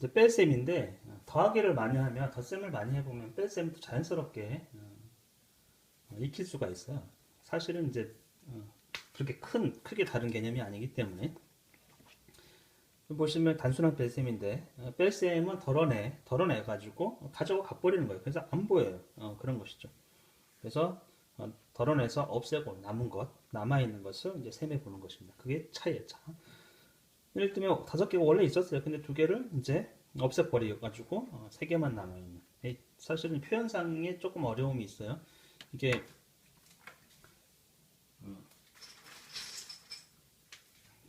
이제 뺄셈인데 어, 더하기를 많이 하면 덧셈을 많이 해보면 뺄셈도 자연스럽게 어, 익힐 수가 있어요. 사실은 이제 어, 그렇게 큰 크게 다른 개념이 아니기 때문에 보시면 단순한 뺄셈인데 어, 뺄셈은 덜어내 덜어내 가지고 가져고 가버리는 거예요. 그래서 안 보여요. 어, 그런 것이죠. 그래서 어, 덜어내서 없애고 남은 것 남아 있는 것을 이제 셈해 보는 것입니다. 그게 차이예요. 차. 예를 들면 다섯 개가 원래 있었어요. 근데 두 개를 이제 없애버려 가지고 어, 세 개만 남아 있는. 사실은 표현상에 조금 어려움이 있어요. 이게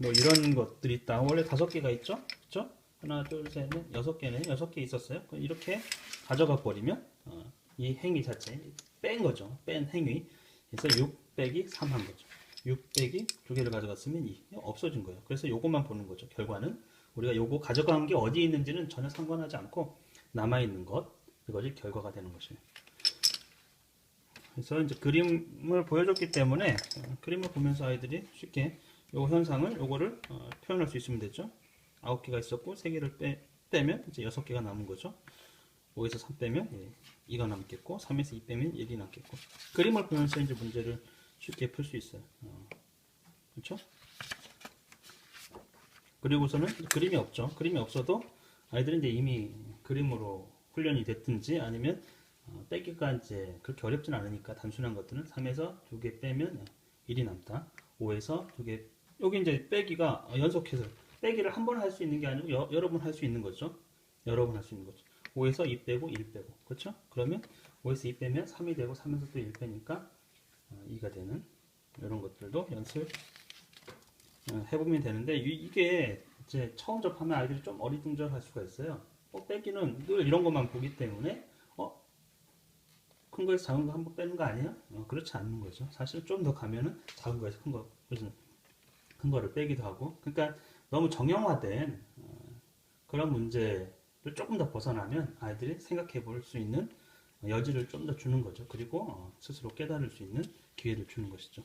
뭐 이런 것들이 있다. 원래 다섯 개가 있죠? 그죠? 하나, 둘, 셋, 넷, 여섯 개네. 여섯 개 있었어요. 이렇게 가져가 버리면 어, 이 행위 자체 뺀 거죠. 뺀 행위. 그래서 6 빼기 3 한 거죠. 6 빼기 두 개를 가져갔으면 2 없어진 거예요. 그래서 요것만 보는 거죠. 결과는 우리가 요거 가져간 게 어디 있는지는 전혀 상관하지 않고 남아 있는 것 이것이 결과가 되는 것이에요. 그래서 이제 그림을 보여줬기 때문에 어, 그림을 보면서 아이들이 쉽게 요 현상을 요거를 어, 표현할 수 있으면 되죠. 9개가 있었고 3개를 빼, 빼면 이제 6개가 남은 거죠. 5에서 3 빼면 예, 2가 남겠고 3에서 2 빼면 1이 남겠고 그림을 보면서 이제 문제를 쉽게 풀 수 있어요. 어, 그렇죠? 그리고서는 그림이 없죠. 그림이 없어도 아이들은 이제 이미 그림으로 훈련이 됐든지 아니면 어, 빼기가 이제 그렇게 어렵진 않으니까 단순한 것들은 3에서 2개 빼면 1이 남다. 5에서 2개 여기 이제 빼기가 연속해서 빼기를 한 번 할 수 있는 게 아니고 여, 여러 번 할 수 있는 거죠. 여러 번 할 수 있는 거죠. 5에서 2 빼고 1 빼고 그렇죠? 그러면 5에서 2 빼면 3이 되고 3에서 또 1 빼니까 2가 되는 이런 것들도 연습 어, 해보면 되는데 이- 이게 이제 처음 접하면 아이들이 좀 어리둥절할 수가 있어요. 어, 빼기는 늘 이런 것만 보기 때문에 어, 큰 거에서 작은 거 한 번 빼는 거 아니에요? 어, 그렇지 않는 거죠. 사실 좀 더 가면은 작은 거에서 큰 거, 큰 거를 빼기도 하고. 그러니까 너무 정형화된 어, 그런 문제를 조금 더 벗어나면 아이들이 생각해 볼 수 있는 여지를 좀 더 주는 거죠. 그리고 어, 스스로 깨달을 수 있는 기회를 주는 것이죠.